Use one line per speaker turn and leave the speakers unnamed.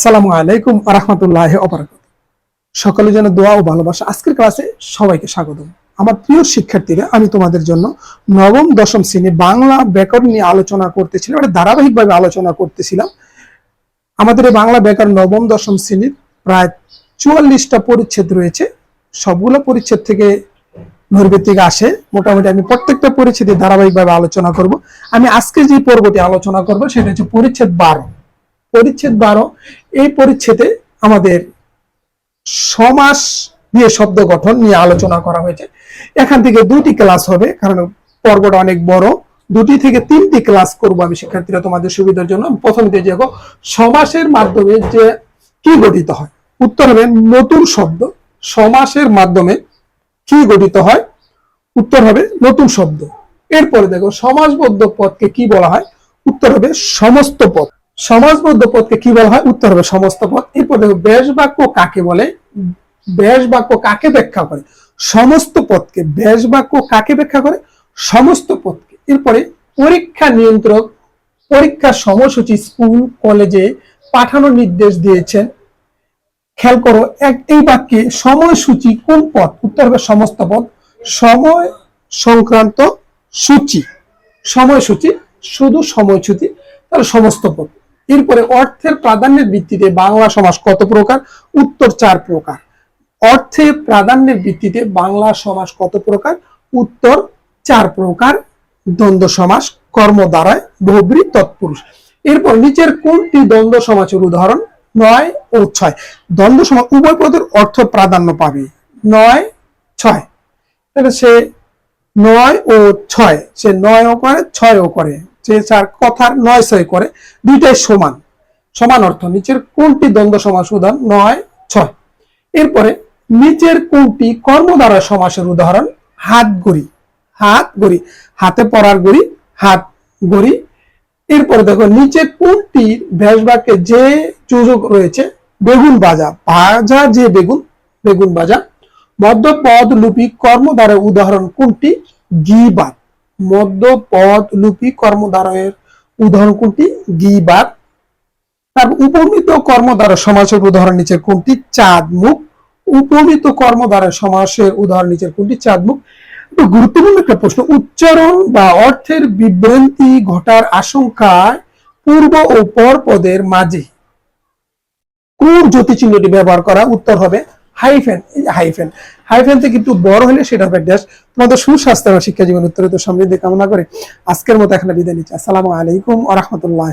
আসসালামু আলাইকুম আরহামতুল্লাহ অবরাকাত সকলে যেন দোয়া ও ভালোবাসা আজকের ক্লাসে সবাইকে স্বাগতম। আমার প্রিয় শিক্ষার্থীরা, আমি তোমাদের জন্য নবম, দশম শ্রেণি বাংলা ব্যাকরণ নিয়ে আলোচনা করতেছিলাম, এটা ধারাবাহিকভাবে আলোচনা করতেছিলাম। আমাদের এই বাংলা ব্যাকরণ নবম, দশম শ্রেণির প্রায় চুয়াল্লিশটা পরিচ্ছেদ রয়েছে। সবগুলো পরিচ্ছেদ থেকে নৈর্বেদিক আসে। মোটামুটি আমি প্রত্যেকটা পরিচ্ছেদে ধারাবাহিকভাবে আলোচনা করব। আমি আজকে যে পর্বটি আলোচনা করব, সেটা হচ্ছে পরিচ্ছেদ বারো। পরিচ্ছেদ বারো, এই পরিচ্ছেদে আমাদের সমাস দিয়ে শব্দ গঠন নিয়ে আলোচনা করা হয়েছে। এখান থেকে দুটি ক্লাস হবে, কারণ পর্বটা অনেক বড়। দুটি থেকে তিনটি ক্লাস করব আমি শিক্ষার্থীরা তোমাদের সুবিধার জন্য। প্রথমে দিয়ে যাব সমাসের মাধ্যমে যে কি গঠিত হয়, উত্তর হবে নতুন শব্দ। সমাসের মাধ্যমে কি গঠিত হয়, উত্তর হবে নতুন শব্দ। এরপরে দেখো, সমাসবদ্ধ পদকে কি বলা হয়, উত্তর হবে সমস্ত পদ। সমাসবদ্ধ পদকে কি বলা হয়? উত্তর হবে সমস্ত পদ। এরপর দেখো, ব্যাস বাক্য কাকে বলে? ব্যাস বাক্য কাকে ব্যাখ্যা করে? সমস্ত পদকে। ব্যাস বাক্য কাকে ব্যাখ্যা করে? সমস্ত পদকে। এরপরে পরীক্ষা নিয়ন্ত্রক, পরীক্ষার সময়সূচি স্কুল, কলেজে পাঠানোর নির্দেশ দিয়েছেন। খেয়াল করো, এক, এই বাক্যে সময়সূচি কোন পদ? উত্তর হবে সমস্ত পদ। সময় সংক্রান্ত সূচি। সময়সূচি, শুধু সময়সূচি, তাহলে সমস্ত পদ। এরপরে অর্থের প্রাধান্যের ভিত্তিতে বাংলা সমাজ কত প্রকার? উত্তর চার প্রকার। অর্থে প্রাধান্যের ভিত্তিতে বাংলা সমাজ কত প্রকার? উত্তর চার প্রকার। দ্বন্দ্ব সমাস কর্ম দ্বারায় বহুব্রী তৎপুরুষ। এরপর নিচের কোনটি দ্বন্দ্ব সমাসের উদাহরণ? নয় ও ছয়। দ্বন্দ্ব সমাস উভয় পদের অর্থ প্রাধান্য পাবে। নয়, ছয়। সে নয় ও ছয়, সে নয়ও করে, ছয়ও করে। যে কথার নয় ছয় করে, দুইটাই সমান। সমান অর্থ, নিচের কোনটি দ্বন্দ্ব সমাস উদাহরণ নয়, ছয়। এরপরে, নিচের কোনটি কর্ম দ্বারা সমাসের উদাহরণ? হাত গড়ি। হাত গড়ি। হাতে পড়ার গড়ি, হাত গড়ি। এরপরে দেখো, নিচে কোনটি ভ্যাস বাক্যে যে যোজক রয়েছে, বেগুন বাজা ভাজা যে বেগুন বেগুন বাজা মধ্য পদ লুপি কর্ম দ্বারা উদাহরণ কোনটি? গিবাদ। মধ্য লুপি কর্ম দ্বারের উদাহরণ কোনটি গিবাদ তারপর উপমিত কর্ম দ্বারা সমাসের উদাহরণ নিচে কোনটি? চাঁদ মুখ উপমিত কর্ম দ্বারা সমাসের উদাহরণ নিচের কোনটি? চাঁদ মুখ গুরুত্বপূর্ণ একটা প্রশ্ন। উচ্চারণ বা অর্থের বিভ্রান্তি ঘটার আশঙ্কায় পূর্ব ও পর পদের মাঝে কোন জ্যোতি চিহ্নটি ব্যবহার করা উত্তর হবে? হাইফেন, এই হাইফেন। হাইফেন থেকে একটু বড় হলে সেটা হবে ড্যাশ তোমাদের সুস্বাস্থ্য এবং শিক্ষা জীবন উত্তরিত সমৃদ্ধি কামনা করে আজকের মতো এখানে বিদায় নিচ্ছি। আসসালামু আলাইকুম আ রহমতুল্লাহ